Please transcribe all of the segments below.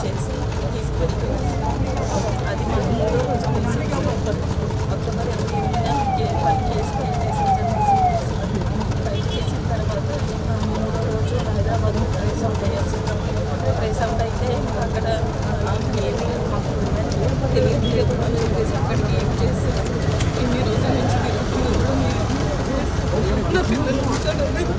చేసి తీసుకువెళ్తున్నారు అది మాకు మూడో రోజు తెలిసి అక్టోబర్ ఇరవై ఎనిమిదిన ఇంకే పని కేసు ఫైల్ చేసి ఫైల్ చేసిన తర్వాత మూడో రోజు హైదరాబాద్ ట్రేస్ అవుట్ అయ్యాల్సి ట్రేస్ అవుట్ అయితే అక్కడ ఆ, ఏమీ మాకు తెలియదు అని చెప్పేసి అక్కడికి ఏం చేసి ఇన్ని రోజుల నుంచి తిరుగుతూ మీరు నా పిల్లలు కూర్చోడానికి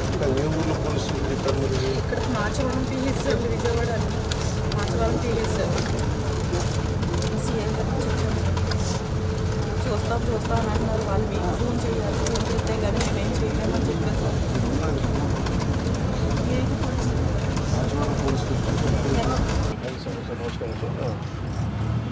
ఇక్కడ ఏ ఊళ్ళో పోలీసులు పెట్టారు మీరు ఇక్కడ Marchavaram PS sir Vijayawada Marchavaram PS sir CM చూస్తాం చూస్తాం అని అంటున్నారు వాళ్ళు మీకు ఫోన్ చేయాలి ఫోన్ చేస్తే కానీ మేమేం చేయలేమని చెప్పారు సార్ ఏంటి